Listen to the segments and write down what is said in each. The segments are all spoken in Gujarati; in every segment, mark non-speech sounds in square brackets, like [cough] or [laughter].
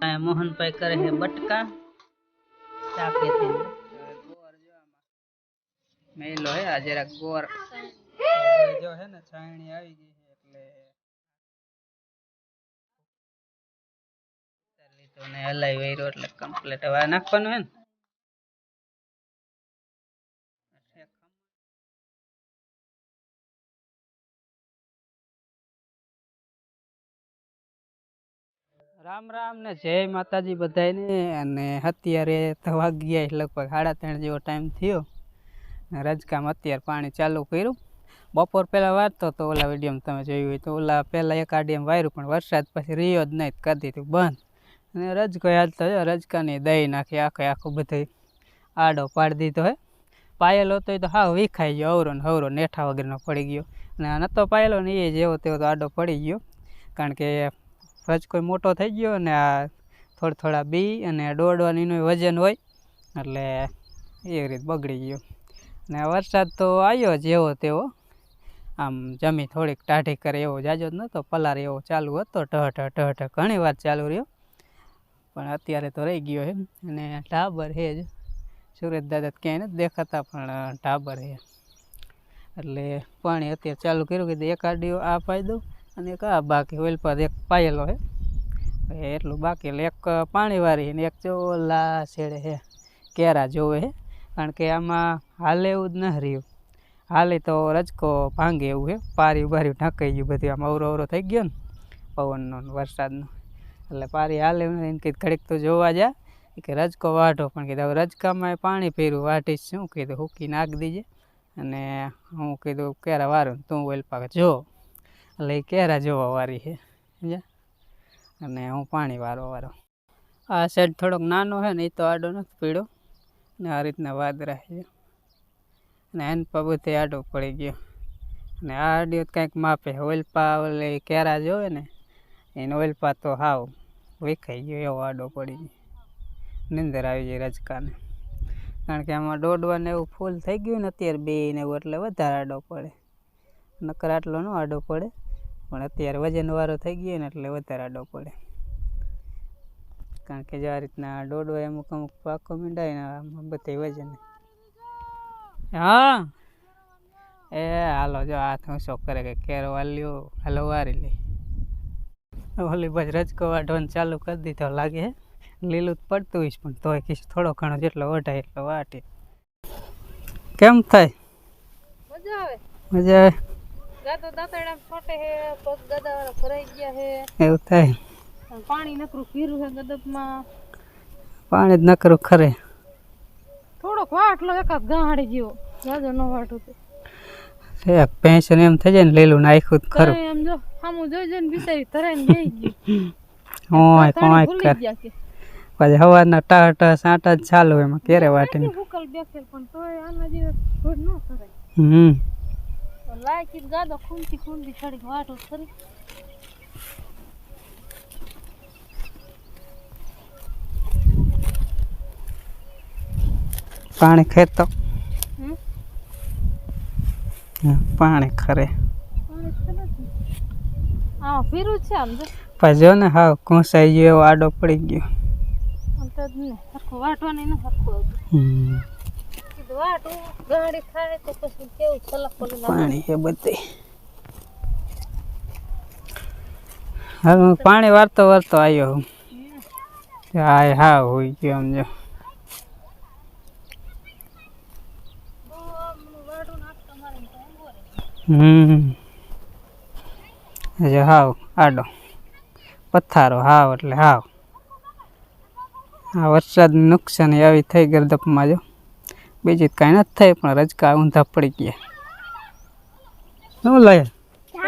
આ મોહનભાઈ કરે છે બટકા. ચાકેથી ગોર મેલો હે આ જરાક ગોર. જો હે ને છાણી આવી ગઈ છે એટલે તો ને હલાઈ વૈરો એટલે કમ્પ્લીટ હવે નાખવાનું હે ને? રામ રામ ને જય માતાજી બધાને અને અત્યારે તો વાગી લગભગ સાડા ત્રણ જેવો ટાઈમ થયો. ને રજકામાં અત્યારે પાણી ચાલુ કર્યું. બપોર પહેલાં વાંચતો તો ઓલા વિડીયોમાં તમે જોયું હોય તો. ઓલા પહેલાં એક આડીએમ વાયરું, પણ વરસાદ પછી રહ્યો જ નહીં કરી દીધું બંધ. અને રજકો યાદ તો રજકાની દહીં નાખી, આખે આખું બધું આડો પાડી દીધો હે. પાયેલો હતો તો હા વિખાઈ ગયો, અવરો ને હવરો નેઠા વગરનો પડી ગયો. અને નહોતો પાયેલો ને એ જેવો તેવો તો આડો પડી ગયો. કારણ કે રજકો મોટો થઈ ગયો અને આ થોડા થોડા બી અને દોડવાનું વજન હોય, એટલે એ રીતે બગડી ગયો. ને વરસાદ તો આવ્યો જેવો તેવો. આમ જમી થોડીક ટાઢી કરે એવો જાજો જ નહોતો પલાર એવો ચાલુ હતો, ઢ ઢ ઢ ઘણી વાર ચાલુ રહ્યો. પણ અત્યારે તો રહી ગયો એમ. અને ઢાબર છે જ. સુરત દાદા ક્યાંય નથી દેખાતા, પણ ઢાબર હે. એટલે પાણી અત્યારે ચાલુ કર્યું કે એક આડીઓ આ દઉં. અને એક બાકી ઓઇલ પર એક પાયેલો છે એટલું બાકી એટલે એક પાણીવાળી અને એક ઓલા છેડે છે કેરા જોવે છે કારણ કે આમાં હાલે એવું જ ન રહ્યું. હાલે તો રજકો ભાંગે એવું છે પારી ઉભારી ઢંકાઈ ગયું બધું. આમ અવરો અવરો થઈ ગયો ને પવનનો વરસાદનો. એટલે પારી હાલે એવું. એને કીધું ઘડીક તો જોવા જા. કે રજકો વાઢો. પણ કીધું હવે રજકામાં પાણી પીર્યું વાટીશ શું? કીધું, હૂકી નાખ દીજે. અને હું કીધું, કેરા વારું તું ઓઇલ પાક. જો એટલે એ કેરા જોવા વાળી છે, સમજ્યા? અને હું પાણી વારવા વારો આ સાઈડ થોડોક નાનો છે ને, એ તો આડો નથી પીળો ને આ રીતના વાદરા છે. અને એન પર બધે આડો પડી ગયો. અને આ આડિયો કંઈક માપે ઓલપા ઓલે કેરા જોવે ને, એને ઓલપા તો હાવ વિખાઈ ગયો એવો આડો પડી ગયો. નિંદર આવી જાય રજકાને. કારણ કે આમાં દોડવાને એવું ફૂલ થઈ ગયું ને, અત્યારે બે ને એવું એટલે વધારે આડો પડે. નકર આટલો ન આડો પડે. પણ અત્યારે વજનવાળો થઈ ગયો ને એટલે વધારે આડો પડે. કારણ કે જે આ રીતના દોડો અમુક અમુક પાકો મીંડાય ને આમાં બધે વજન. હા. એ હાલો જો હાથ ઊંચો કરે કે કેરો વાલ્યો. હાલો વારી લે. ઓલી બસ રજકો વાઢવાનું ચાલુ કરી દીધો લાગે. લીલું પડતું હોઈશ પણ તોય કીશ થોડો ઘણો જેટલો વઢાય એટલો વાટે. કેમ થાય? મજા આવે. મજા આવે? ગાતો દાંતડા ફાટે હે પગ ગદા ભરાઈ ગયા હે. એવું થાય. પાણી નકરું પીરું હે ગદપમાં પાણી જ નકરું ખરે. થોડોક વાટલો એકાદ ગાંડી ગયો. જાજો ન વાટું તો. એક પેન્શન એમ થઈ જાય ને લીલું નાખ્યું ખરું. એમ જો સામું જોઈ જોઈને બિચારી ગઈ. ઓય કોય કર? પછી સવારના ટા ટા સાંટા ચાલુ એમાં કેરે વાટીને. પણ તોય આના જેવો ન કરાય હમ. લાયકી ગાદો ખૂંદી ખૂંદી છડી વાટું ખરી પાણી ખેતો? પાણી ખરે. પાણી આ પીરું છે આમ પછી જો ને હા ઘૂંસાઈ ગયો એવો આડો પડી ગયો. વાટવાની ન સરખું પાણી છે બધે. વારતો વારતો આવ્યો હું હા હા. હોય ગયો સમજો હમ. હાવ, આડો. પથ્થારો હાવ એટલે હાવ. આ વરસાદ નુકસાન આવી થઈ ગરદપમાં જો. બીજી કાંઈ નથી થાય પણ રજકા ઊંધા પડી ગયા. શું લાય? હં.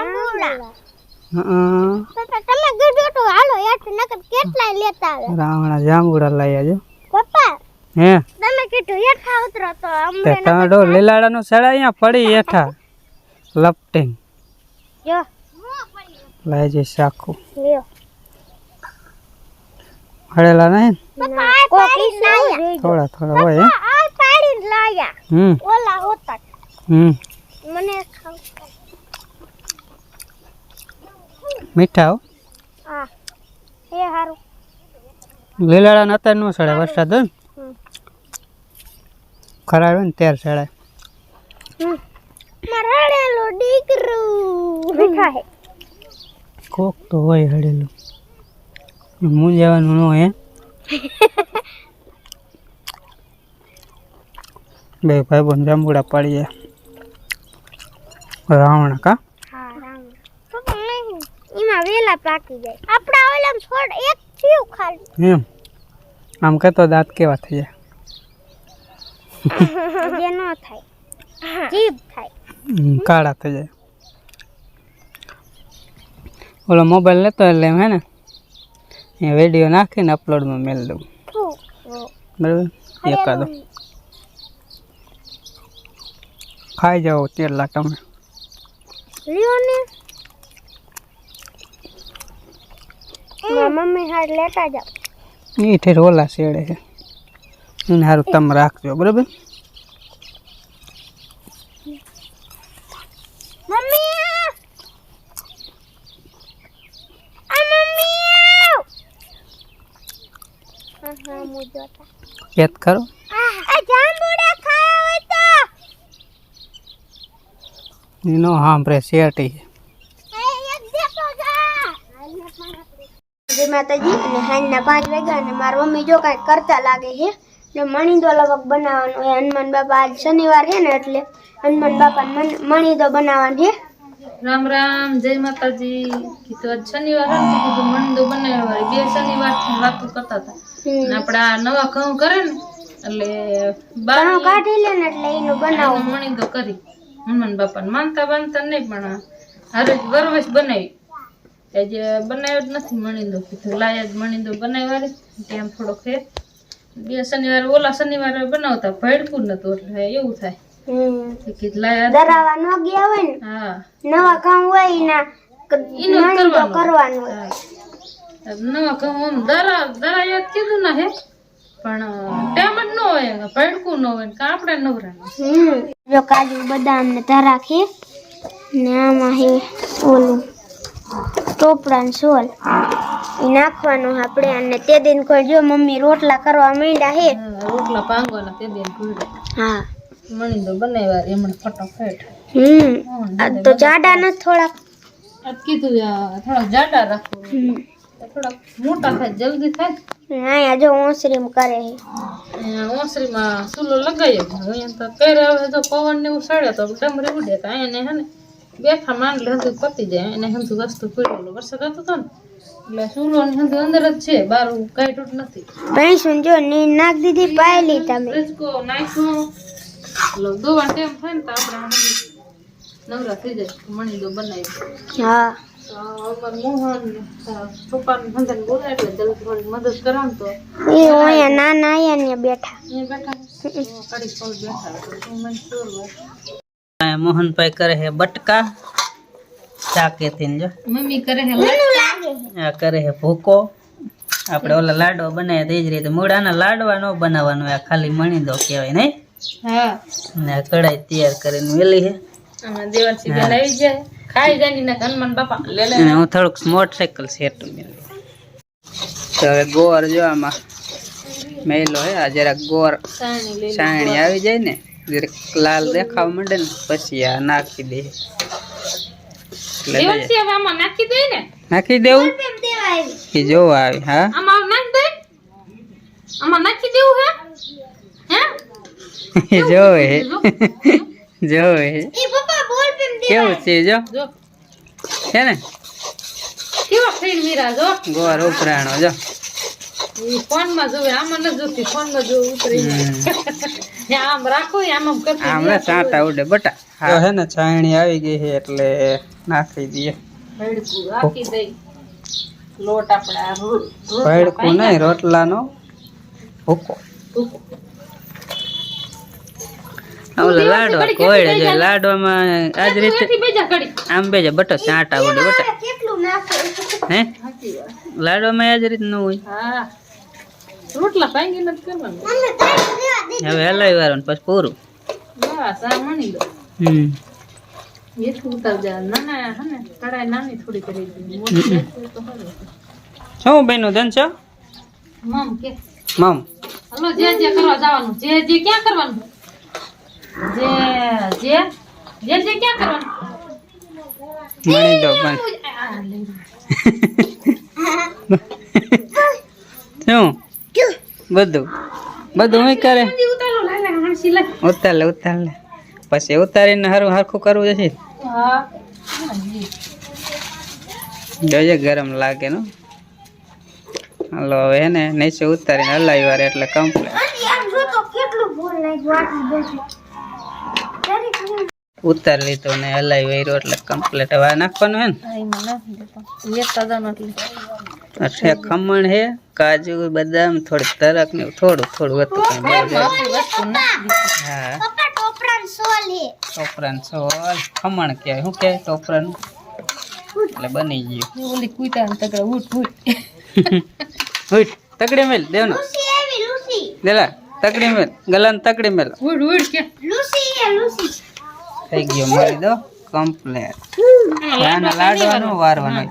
તમે કીધું તું હાલો યાર નકર કેટલાય લેતા આવે? રાવણા જાંબુડા લાયા જો પપ્પા હે? તમે કીધું હેઠા ઉતરો તો અમને તમે ડો લીલાડાનું સડા અહીંયા પડી [laughs] હેઠા. લપટીને. જો. લઈ જઈ સાખું હળેલા નહીં? થોડા થોડા હોય પાડી લાયા. હમ. ઓલા હોતા. હમ. મને ખાવ મીઠા હો? હા. એ હારું. લીલાડા ને અત્યારે નો સડે વરસાદ હોય ને? ખરાબ હોય ને ત્યારે સડે મરડેલો દીકરું મીઠા હે. કોક તો હોય હડેલું મૂંઝાવાનું ન હોય [laughs] બે ભાઈ બંધ જાંબુડા પાડીએ. રાવણ કા? હા રામ પપ્પા નહીં એમાં વેલા પાકી જાય. આપણા ઓલામ છોડ એક થયું ખાલી. એમ? આમ કહેતો દાંત કેવા થઈ જાય જે ન થાય. જીભ થાય. કાળા થઈ જાય. ઓલો મોબાઈલ લેતો એટલે એમ હે ને એ વીડિયો નાખીને અપલોડમાં મેલ દઉં. બરાબર? એકાદો. ખાઈ જાઓ તેરલા તમે. લ્યો ને. મમ્મી હાથ લેતા જાવ એ ઠેર ઓલા શેડે છે. એને સારું તમે રાખજો બરાબર? મમ્મી આ! મમ્મી હા હા હું જોતા. યાદ કરો આ જાંબુડા ખાવા હોય તો એનો સાંભળે શેટી એક દેખો જા જય માતાજી અને સાંજના પાંચ વાગ્યા અને મારી મમ્મી જો કાંઈક કરતા લાગે છે ને મણીદો લગભગ બનાવવાનો છે. હનુમાન બાપા આજ શનિવાર છે ને એટલે હનુમાન બાપા મણીદો બનાવવાનો છે. રામ રામ જય માતાજી. કીધું આજ શનિવાર કીધું મંડો બનાવ્યા વાળી બે શનિવાર વાતો કરતા હતા. આપડા નવા ઘઉં કરે ને એટલે બાર ઘણો કાઢી લે ને એટલે એનું બનાવો. મણી તો કરી. હનુમાન બાપા માનતા બાંધતા નહીં પણ હરે વરવેશ બનાવી. આજે બનાવ્યો જ નથી મણીંદો કીધું લાયા જ મણીંદો બનાવ્યા તેમ થોડો ફેર બે શનિવારે ઓલા શનિવારે બનાવતા ભડકું નતું એટલે એવું થાય. જ. જ. નવા ઘઉં દરા દરા યાદ કીધું ના હે. પણ ટેમ જ ન હોય પડકું ન હોય આપણે નવરા જો કાજુ બદામ ને ધરાખી ને આમાં હે ઓલું ટોપરા ને સોલ એ નાખવાનું આપણે અને તે દિન કોઈ જો મમ્મી રોટલા કરવા માંડ્યા હે. રોટલા પાંગવાના તે દિન હા. મણી તો બનાવ્યા એમણે ફટાફટ. હમ આ તો જાડા ન થોડાક. કીધું થોડાક જાડા રાખો. થોડાક મોટા થાય જલ્દી થાય. અહીંયા આજે ઓસરીમ કરે હે ઓસરીમાં સુલો લગાયો લગાવ્યો અહીંયા તો પહેરે હવે તો પવન ને સડે તો ડમરી ઉડે. તો અહીંયા હે ને બેઠા માંડલે હંધું પતી જાય. એને હંધું વસ્તુ પડેલો વરસાદ હતો તો ને. એટલે સુલો ને હંધું અંદર જ છે બાર કઈ તૂટ નથી. ભાઈ જો ની નાખ દીધી પાયલી તમે. રજકો નાખ્યો. એટલે દોવા ટેમ થાય ને તો આપણે નવરા થઈ જાય મણી દો. બનાવી હા. મોહનભાઈ કરે છે બટકા. ચાકેથી ને જો. મમ્મી કરે હે આ કરે છે ભૂકો. આપણે ઓલા લાડવા બનાવ્યા તે જ રીતે મૂળાના લાડવા ન બનાવવાનું આ ખાલી મણી દો કહેવાય નહીં? હા. કઢાઈ તૈયાર કરીને વેલી છે. હું થોડુંક મોટરસાઇકલ સેટ તો હવે ગોર જો આમાં મેલો હે. આ જરાક ગોર સાણી આવી જાય ને જરાક લાલ દેખાવા માંડે ને પછી આ નાખી દે. નાખી દે ને? નાખી દેવું? એ જોવા આવી હા. નાખી દે? આમાં નાખી દેવું હે? હે? [laughs] જોવે હે. જોવે [laughs] હે એ પપ્પા બોલ પેમ કેવું છે જો? છે ને? કેવો ફેર મીરા જો? ગોર ઉપરાણો જો. ઈ ફોનમાં જોવે આમાં ન જોતી ફોનમાં જો ઉતરી આમ રાખો આમ આમ કરતી આમણે સાંટા ઉડે બટા. હા. હે ને છાયણી આવી ગઈ છે એટલે નાખી દઈએ. ભેડકું રાખી દઈ. લોટ આપણે રોટલા ભડકું નહીં રોટલાનો ભૂકો. ભૂકો. ઓલા લાડવા કોયડે જો લાડવામાં આજ રીતે બેજા આમ બે બટો સાંટા ઉડે બટા. કેટલું નાખે? હે? લાડવામાં આજ રીતનું હોય. રોટલા નથી કરવાનું. હવે હલાવી વાળવાનું પછી પૂરું. બસ આ મણી દો. હમ. શું બેનું ધન છો? મમ કે. મમ. હલો જે જે કરવા જવાનું જે જે ક્યાં કરવાનું? જે જે જે જે ક્યાં કરવાનું મણી દો પણ શું? બધું? બધું હું કરે? ઉતારો લે ઉતાર લે પછી ઉતારીને હારું હરખું કરવું જશે હા. જોજે ગરમ લાગે નો? હાલો હવે હે ને નીચે ઉતારીને હલાવી વાર એટલે કમ્પ્લીટ. ઉતાર લીધો ને હલાવી વૈરો એટલે કમ્પ્લીટ હવે નાખવાનું હે ને છે ખમણ હે કાજુ બદામ થોડીક તરક ને થોડું થોડું હતું. હા. ટોપરાન સોલ ખમણ કે શું કે ટોપરાન? એટલે બની ગયું. ઓલી કુતા ને તગડા ઉઠ ઉઠ ઉઠ તકડી મેલ દેવનો લુસી આવી લુસી. દેલા તકડી મેલ ગલાન તકડી મેલ. ઉઠ ઉઠ કે. લુસી એ લુસી. થઈ ગયો. મળી દો કમ્પ્લેટ આના લાડવાનું વારવાનું.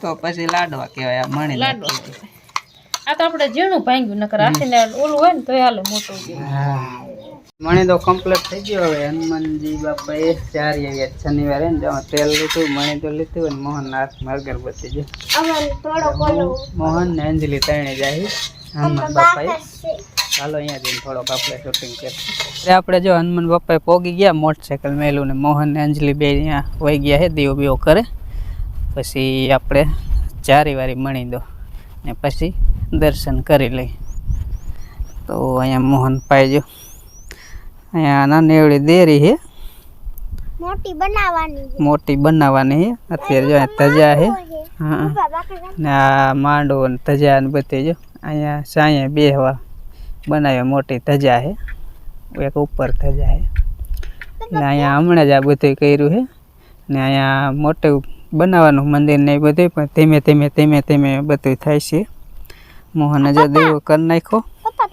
તો પછી લાડવા કહેવાય આ મણી લાડવા. આ તો આપણે ઝીણું ભાંગ્યું નકર આથી ઓલું હોય ને તો હાલો મોટું. મણી તો કમ્પ્લીટ થઈ ગયો. હવે હનુમાનજી બાપા એ ચાર આવ્યા શનિવારે ને જેમાં તેલ લીધું મણી તો લીધું અને મોહન હાથમાં અગરબત્તી અમન મોહન ને અંજલિ ત્રણે જાય. હનુમાન બાપાએ ચાલો અહીંયા જઈને થોડોક આપણે શૂટિંગ કરીએ. આપણે જો હનુમાન બાપાએ પોગી ગયા મોટરસાઇકલ મેલું ને મોહન ને અંજલિ બે અહીંયા વહી ગયા છે દીવો બીવો કરે. પછી આપણે ચારી વારી મણી દો ને પછી દર્શન કરી લઈ તો અહીંયા મોહન પાઈ જો અહીંયા નાની એવડી દેરી છે. મોટી બનાવવાની મોટી બનાવવાની અત્યારે જો તજા છે. હા. ને આ માંડવો ને તજા ને બધી જો. અહીંયા સાંયે બેહવા બનાવી મોટી ધજા છે. એક ઉપર ધજા છે. ને અહીંયા હમણાં જ આ બધું કર્યું છે. ને અહીંયા મોટું બનાવવાનું મંદિર ને બધું પણ ધીમે ધીમે ધીમે ધીમે બધું થાય છે. મોહન જો દેવો કરી નાખ્યો.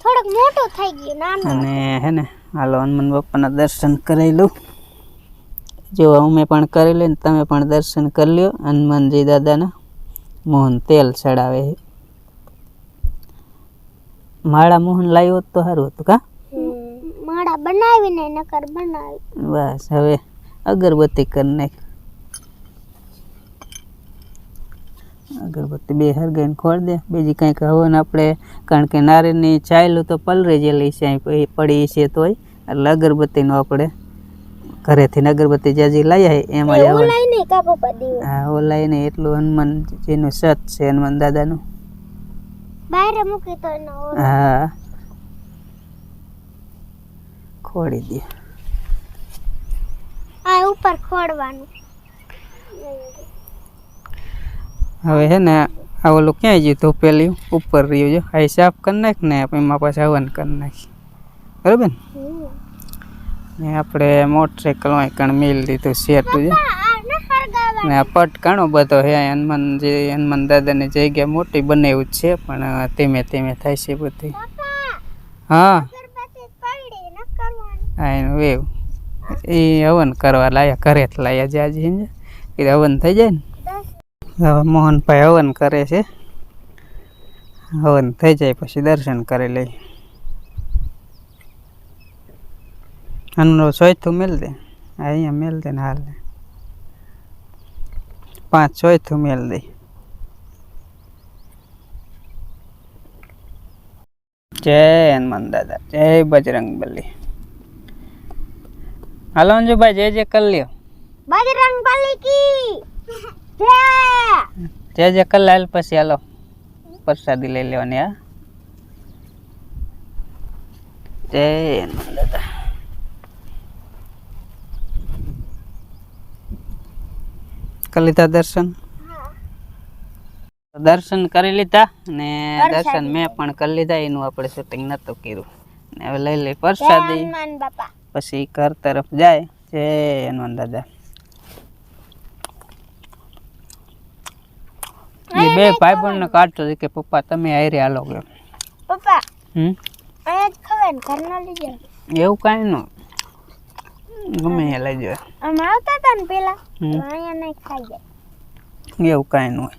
થોડોક મોટો થઈ ગયો અને હે ને હાલો હનુમાન બાપાના દર્શન કરાવી લઉં. જો અમે પણ કરી લઈને તમે પણ દર્શન કરી લ્યો હનુમાનજી દાદાના. મોહન તેલ ચડાવે છે. માળા મોહન લાવ્યો તો સારું હતું કા? માળા બનાવીને નકર બનાવી. બસ હવે અગરબત્તી કરી નાખ. અગરબત્તી બે હરગાઈને ખોળ દે. બીજી કંઈક હવન આપણે કારણ કે નારિયેળની ચાયલું તો પલરી જેલી છે પડી છે તોય. એટલે અગરબત્તીનું આપણે ઘરેથી અગરબત્તી જાજી લાવ્યા એમાં જ લઈ નહીં કા હા ઓલાય ને એટલું હનુમાનજીનું સત છે હનુમાન દાદાનું. બહાર મૂકી તો ન હા. ખોડી દે. આ ઉપર ખોડવાનું હવે છે ને આ ઓલું ક્યાંય ગયું પેલી? ઉપર રહ્યું જો આ સાફ કરી નાખ ને એમાં પાછા હવન કરી નાખી. બરાબર ને? આપણે મોટરસાઇકલ કણ મેલ દીધું સેટ છે ન આ પટ ઘણો બધો હે હનુમાન હનુમાનજી હનુમાન દાદાની જગ્યા મોટી બનાવ્યું જ છે, પણ ધીમે ધીમે થાય છે બધી. હા. હા વેવ. એ હવન કરવા લાયા, ઘરે જ લાયા જે આજે હવન થઈ જાય ને? હવે મોહનભાઈ હવન કરે છે. હવન થઈ જાય પછી દર્શન કરી લઈ. અનુરો સોય તું મેલ દે. અહીંયા મેલ દે ને હાલ પાંચ ચોથું મેલ દે જય હનુમાન દાદા જય બજરંગ બલી હાલો અંજુભાઈ જય જય કરી લ્યો બજરંગ બલી કી જય જય જય કરી હાલ પછી હાલો પ્રસાદી લઈ લેવાની હા જય હનુમાન દાદા કરી લીધા દર્શન? દર્શન કરી લીધા ને દર્શન મેં પણ કરી લીધા એનું આપણે શૂટિંગ નહોતું કર્યું. ને હવે લઈ લઈ પ્રસાદી. પછી ઘર તરફ જાય. જય હનુમાન દાદા. એ બે ભાઈ બંને કાઢતો છે કે પપ્પા તમે આયરે હાલો ગયો પપ્પા હમ? અહીંયા જ ખવાય ને લઈ જાવ એવું કાંઈ ન. ગમે એ લઈ જાય અમે આવતા હતા ને પેલા અહીંયા નહીં ખાઈ જાય એવું કાંઈ ન હોય.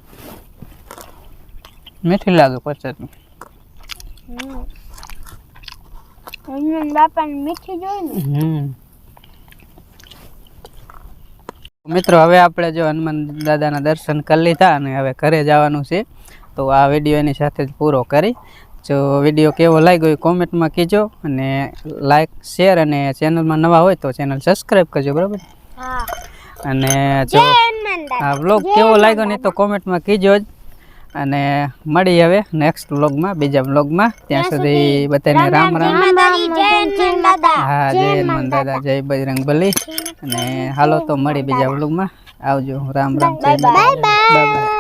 મીઠી લાગે હનુમાન બાપાને મીઠી જોઈ ને. હમ. મિત્રો હવે આપણે જો હનુમાન દાદાના દર્શન કરી લીધા અને હવે ઘરે જવાનું છે. તો આ વીડિયો એની સાથે જ પૂરો કરી. જો વીડિયો કેવો લાગ્યો એ કોમેન્ટમાં કહેજો અને લાઈક શેર અને ચેનલમાં નવા હોય તો ચેનલ સબસ્ક્રાઈબ કરજો બરાબર? અને જો આ વ્લોગ કેવો લાગ્યો ને તો કોમેન્ટમાં કહેજો જ. અને મળી હવે નેક્સ્ટ વ્લોગમાં બીજા વ્લોગમાં ત્યાં સુધી બધાને રામ રામ હા જય હનુમાન દાદા જય બજરંગ બલી અને હાલો તો મળી બીજા વ્લોગમાં આવજો રામ રામ બાય બાય.